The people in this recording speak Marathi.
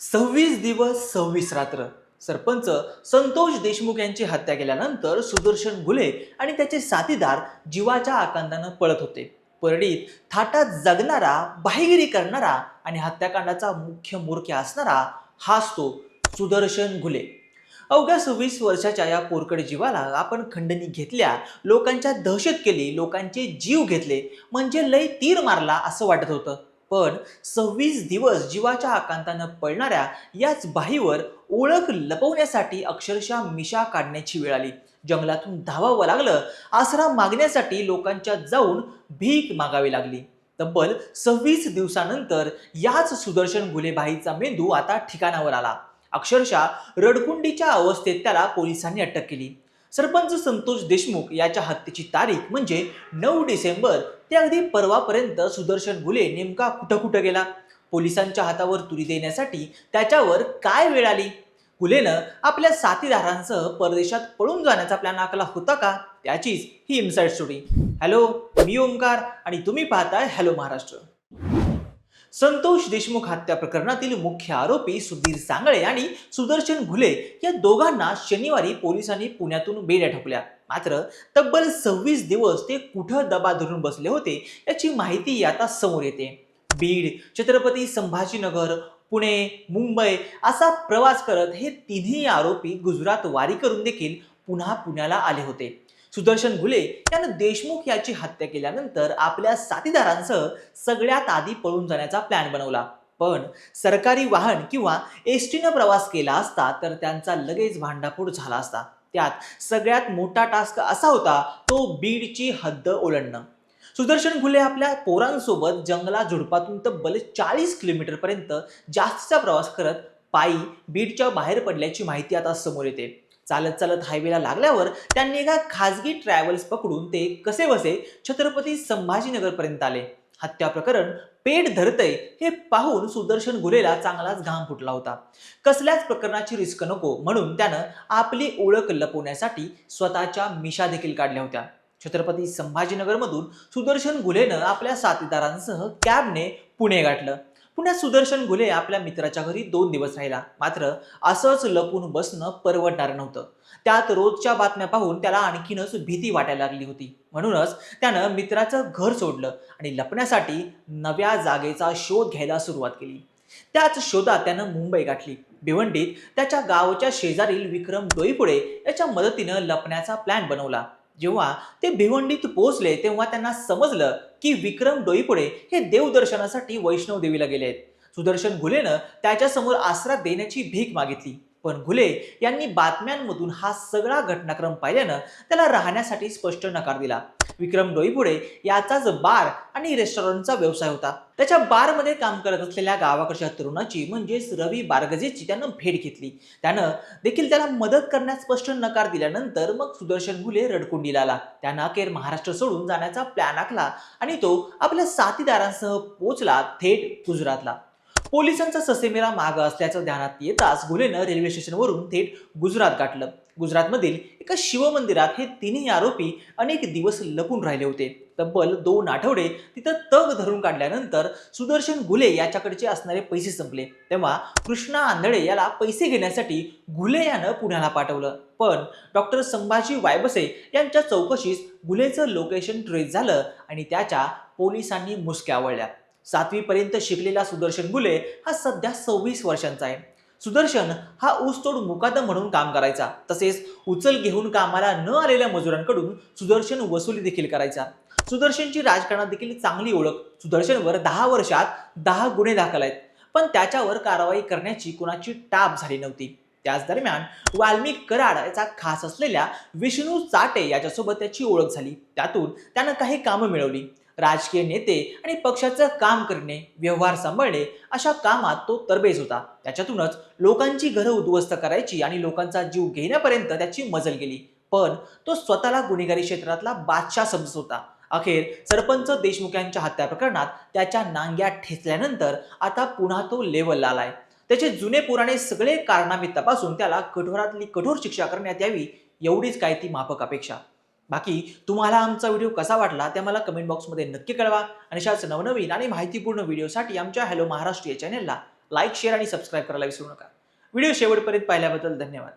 सव्वीस दिवस सव्वीस रात्र. सरपंच संतोष देशमुख यांची हत्या केल्यानंतर सुदर्शन घुले आणि त्याचे साथीदार जीवाच्या आकांतानं पळत होते. परडीत थाटात जगणारा बाहेगिरी करणारा आणि हत्याकांडाचा मुख्य मोरक्या असणारा हाच तो सुदर्शन घुले. अवघ्या सव्वीस वर्षाच्या या पोरकड जीवाला आपण खंडणी घेतल्या लोकांच्या दहशत केली लोकांचे जीव घेतले म्हणजे लय तीर मारला असं वाटत होतं. पण सव्वीस दिवस जीवाच्या आकांतानं पळणाऱ्या याच बाहीवर ओळख लपवण्यासाठी अक्षरशः मिशा काढण्याची वेळ आली. जंगलातून धावावं लागलं आसरा मागण्यासाठी लोकांच्या जाऊन भीक मागावी लागली. तब्बल सव्वीस दिवसानंतर याच सुदर्शन गुलेबाईचा मेंदू आता ठिकाणावर आला. अक्षरशः रडकुंडीच्या अवस्थेत त्याला पोलिसांनी अटक केली. सरपंच संतोष देशमुख याच्या हत्येची तारीख म्हणजे नऊ डिसेंबर ते अगदी परवापर्यंत सुदर्शन घुले नेमका कुठं कुठं गेला? पोलिसांच्या हातावर तुरी देण्यासाठी त्याच्यावर काय वेळ आली? घुलेनं आपल्या साथीदारांसह परदेशात पळून जाण्याचा प्लॅन आखला होता का? त्याचीच ही इनसाइड स्टोरी हॅलो मी ओंकार आणि तुम्ही पाहताय हॅलो महाराष्ट्र संतोष देशमुख हत्या प्रकरणातील मुख्य आरोपी सुधीर सांगळे आणि सुदर्शन घुले या दोघांना शनिवारी पोलिसांनी पुण्यातून बेड्या ठोकल्या. मात्र तब्बल सव्वीस दिवस ते कुठं दबा धरून बसले होते याची माहिती आता समोर येते. बीड छत्रपती संभाजीनगर पुणे मुंबई असा प्रवास करत हे तिन्ही आरोपी गुजरात वारी करून देखील पुन्हा पुण्याला आले होते. सुदर्शन घुले यानं देशमुख याची हत्या केल्यानंतर आपल्या साथीदारांसह सगळ्यात आधी पळून जाण्याचा प्लॅन बनवला. पण सरकारी वाहन किंवा एस टीनं प्रवास केला असता तर त्यांचा लगेच भांडाफोड झाला असता. त्यात सगळ्यात मोठा टास्क असा होता तो बीडची हद्द ओलांडणं. सुदर्शन घुले आपल्या पोरांसोबत जंगला झुडपातून बले चाळीस किलोमीटरपर्यंत जास्तीचा प्रवास करत पायी बीडच्या बाहेर पडल्याची माहिती आता समोर येते. चालत चालत हायवेला लागल्यावर त्यांनी एका खाजगी ट्रॅव्हल्स पकडून ते कसे बसे छत्रपती संभाजीनगरपर्यंत आले. हत्या प्रकरण पेट धरतय हे पाहून सुदर्शन गुलेला चांगलाच घाम फुटला होता. कसल्याच प्रकरणाची रिस्क नको म्हणून त्यानं आपली ओळख लपवण्यासाठी स्वतःच्या मिशा देखील काढल्या होत्या. छत्रपती संभाजीनगरमधून सुदर्शन गुलेनं आपल्या साथीदारांसह कॅबने पुणे गाठलं. पुण्यात सुदर्शन गुले आपल्या मित्राच्या घरी दोन दिवस राहिला. मात्र असंच लपून बसणं परवडणार नव्हतं. त्यात रोजच्या बातम्या पाहून त्याला आणखीनच भीती वाटायला लागली होती. म्हणूनच त्यानं मित्राचं घर सोडलं आणि लपण्यासाठी नव्या जागेचा शोध घ्यायला सुरुवात केली. त्याच शोधात त्यानं मुंबई गाठली. भिवंडीत त्याच्या गावच्या शेजारील विक्रम डोईपुळे याच्या मदतीनं लपण्याचा प्लॅन बनवला. जेव्हा ते भिवंडीत पोहोचले तेव्हा त्यांना समजलं की विक्रम डोईपुडे हे देवदर्शनासाठी वैष्णव देवीला गेले आहेत. सुदर्शन घुलेनं त्याच्यासमोर आसरा देण्याची भीक मागितली. पण घुले यांनी बातम्यांमधून हा सगळा घटनाक्रम पाहिल्यानं त्याला राहण्यासाठी स्पष्ट नकार दिला. विक्रम डोईपुढे याचाच बार आणि रेस्टॉरंटचा व्यवसाय होता. त्याच्या बारमध्ये काम करत असलेल्या गावाकडच्या तरुणाची म्हणजेच रवी बारगजेची त्यानं भेट घेतली. त्यानं देखील त्याला मदत करण्यास स्पष्ट नकार दिल्यानंतर मग सुदर्शन घुले रडकुंडीला आला त्यानं अखेर महाराष्ट्र सोडून जाण्याचा प्लॅन आखला आणि तो आपल्या साथीदारांसह पोचला थेट गुजरातला. पोलिसांचा ससेमेरा माग असल्याचं ध्यानात येताच गुलेनं रेल्वे स्टेशनवरून थेट गुजरात गाठलं. गुजरातमधील एका शिवमंदिरात हे तिन्ही आरोपी अनेक दिवस लपून राहिले होते. तब्बल दोन आठवडे तिथं तग धरून काढल्यानंतर सुदर्शन गुले याच्याकडचे असणारे पैसे संपले. तेव्हा कृष्णा आंधळे याला पैसे घेण्यासाठी गुले यानं पुण्याला पाठवलं. पण डॉक्टर संभाजी वायबसे यांच्या चौकशीस गुलेचं लोकेशन ट्रेस झालं आणि त्याच्या पोलिसांनी मुसक्या आवळल्या. सातवीपर्यंत शिकलेला सुदर्शन गुले हा सध्या सव्वीस वर्षांचा आहे. सुदर्शन हा ऊसतोड मुकादम म्हणून काम करायचा. तसेच उचल घेऊन कामाला न आलेल्या मजुरांकडून सुदर्शन वसुली देखील करायचा. सुदर्शनची राजकारणात देखील चांगली ओळख सुदर्शनवर दहा वर्षात दहा गुन्हे दाखल आहेत. पण त्याच्यावर कारवाई करण्याची कुणाची टाप झाली नव्हती. त्याच दरम्यान वाल्मिक कराड याचा खास असलेल्या विष्णू चाटे याच्यासोबत त्याची ओळख झाली. त्यातून त्यानं काही कामं मिळवली. राजकीय नेते आणि पक्षाचं काम करणे व्यवहार सांभाळणे अशा कामात तो तरबेज होता. त्याच्यातूनच लोकांची घरं उद्ध्वस्त करायची आणि लोकांचा जीव घेण्यापर्यंत त्याची मजल गेली. पण तो स्वतःला गुन्हेगारी क्षेत्रातला बादशाह समजत होता. अखेर सरपंच देशमुख यांच्या हत्या प्रकरणात त्याच्या नांग्या ठेचल्यानंतर आता पुन्हा तो लेवलला आलाय. त्याचे जुने पुराणे सगळे कारनामे तपासून त्याला कठोरातली कठोर शिक्षा करण्यात यावी एवढीच काय ती माफक अपेक्षा. बाकी तुम्हाला आमचा व्हिडिओ कसा वाटला ते मला कमेंट बॉक्समध्ये नक्की कळवा. आणि अशाच नवनवीन आणि माहितीपूर्ण व्हिडिओसाठी आमच्या हॅलो महाराष्ट्र या चॅनेलला लाईक शेअर आणि सबस्क्राईब करायला विसरू नका. व्हिडिओ शेवटपर्यंत पाहिल्याबद्दल धन्यवाद.